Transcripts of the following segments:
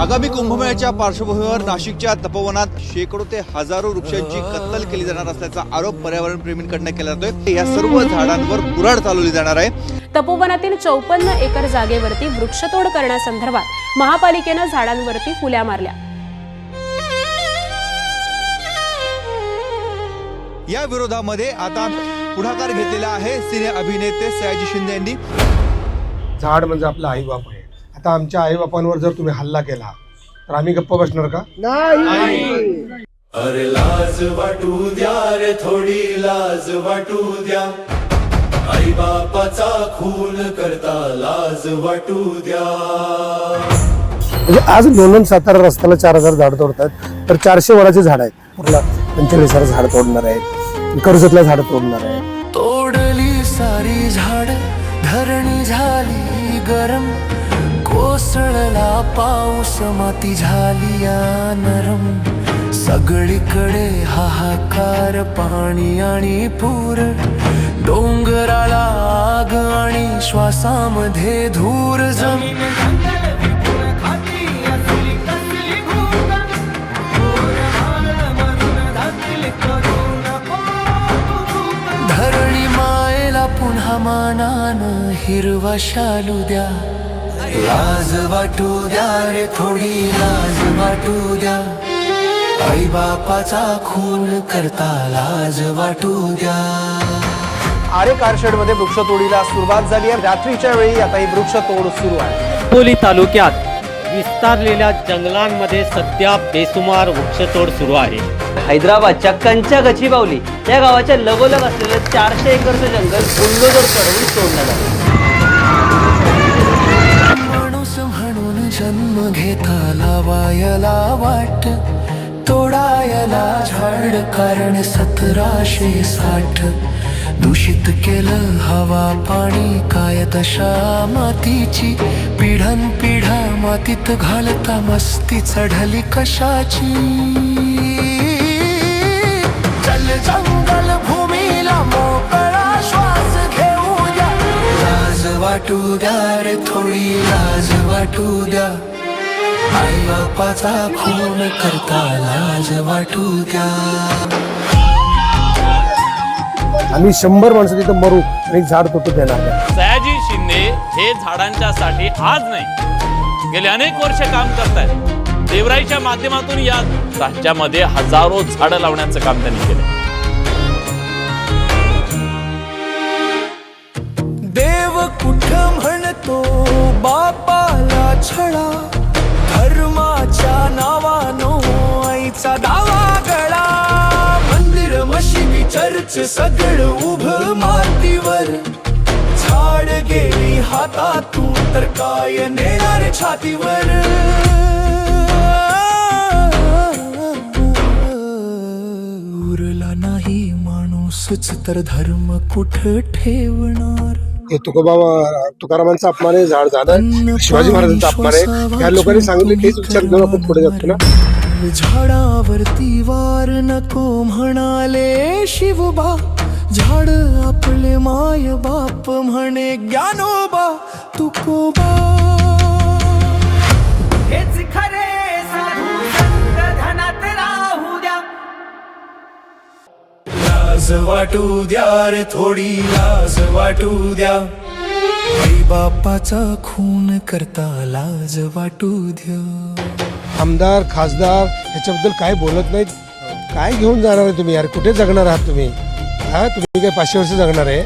आगामी कुंभमेळ्याच्या पार्श्वभूमीवर नाशिकच्या तपोवनात शेकडो ते हजारो वृक्षांची कत्तल केली जाणार असल्याचा आरोप पर्यावरण प्रेमींकडनं केला जातोय. या सर्व झाडांवर कुऱ्हाड चालवली जाणार आहे. तपोवनातील चौपन्न एकर जागेवरती वृक्षतोड करण्यासंदर्भात महापालिकेनं झाडांवरती फुल्या मारल्या. या विरोधामध्ये आता पुढाकार घेतलेला आहे सिने अभिनेते सयाजी शिंदे यांनी. झाड म्हणजे आपला आईबाप आहे. आता आमच्या आईबापांवर जर तुम्ही हल्ला केला तर आम्ही गप्प बसणार का? अरे लाज वाटू द्या रे थोडी लाज वाटू द्या. आई बापाचा खून करता लाज वाटू द्या. म्हणजे आज लोणंद सातारा रस्त्याला चार हजार झाड तोडतात तर चारशे वडाचे झाड आहेत. कुठला पंचेचाळीस हजार झाड तोडणार आहेत. कर्जतला झाड तोडणार आहेत. तोडली सारी झाड धरणी झाली गरम. कोसळला पाऊस माती झाली या नरम. सगळीकडे हाहाकार पाणी आणि पूर. डोंगराला आग आणि श्वासामध्ये धूर जमीन धरणी मायला पुन्हा मानानं हिरवा शालू द्या. लाज वाटू द्या रे थोडी लाज वाटू द्या. आई बापाचा खून करता लाज वाटू द्या. आरे कारशेडमध्ये वृक्षतोडीला सुरुवात झाली आहे. रात्रीच्या वेळी आता ही वृक्षतोड सुरू आहे. अकोली तालुक्यात विस्तारलेल्या जंगलांमध्ये सध्या बेसुमार वृक्षतोड सुरू आहे. हैदराबादच्या कंचा गचिबावली या गावाच्या लगोलग असलेलं चारशे एकरचं जंगल बुलडोजर चढवून सोडण्यात आलं. वाट तोडायला झाड कारण सतराशे साठ. दूषित केलं हवा पाणी काय दशा मातीची? पिढन पिढा मातीत घालता मस्ती चढली कशाची? चल जंगल भूमीला मोकळा श्वास घेऊ द्या. लाज वाटू द्या रे थोडी लाज वाटू द्या. आई बापाचा खून करता लाज वाटू द्या आम्ही शंभर माणसं तिथं मरू आणि झाड तोडतो देणार नाही. सयाजी शिंदे हे झाडांच्या आज नाही. गेले अनेक वर्ष काम करतायत. देवराईच्या माध्यमातून या राज्यामध्ये हजारो झाडं लावण्याचं काम त्यांनी केलं देव कुठ म्हणतो बापाला मशिदी सगळ उभ मातीवर. झाड गेली हातातून तर काय नेणार छातीवर? उरला नाही माणूसच तर धर्म कुठ ठेवणार? हे तुकोबा तुकारामांचा अपमान आहे झाड झालं शिवाजी महाराजांचा अपमान आहे. या लोकांनी सांगितले तेच विचार घेऊन आपण पुढे जातो ना. झाडावरती वार नको म्हणाले शिवबा. झाड आपले माय बाप म्हणे ज्ञानोबा तुकोबा हेच खरे लाज वाटू द्या रे थोडी लाज वाटू द्या. आई बापाचा खून करता लाज वाटू द्या. आमदार खासदार ह्याच्याबद्दल काय बोलत नाहीत? काय घेऊन जाणार आहे तुम्ही यार? कुठे जगणार आहात तुम्ही? हा तुम्ही काय पाचशे वर्ष जगणार आहे?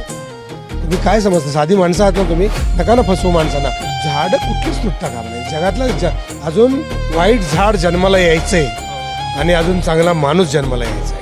तुम्ही काय समजता? साधी माणसं आहात ना तुम्ही? नका ना फसवू माणसांना. झाडं कुठलीच तुटता कामा नाही. जगातला ज- अजून वाईट झाड जन्माला यायचंय. आणि अजून चांगला माणूस जन्माला यायचा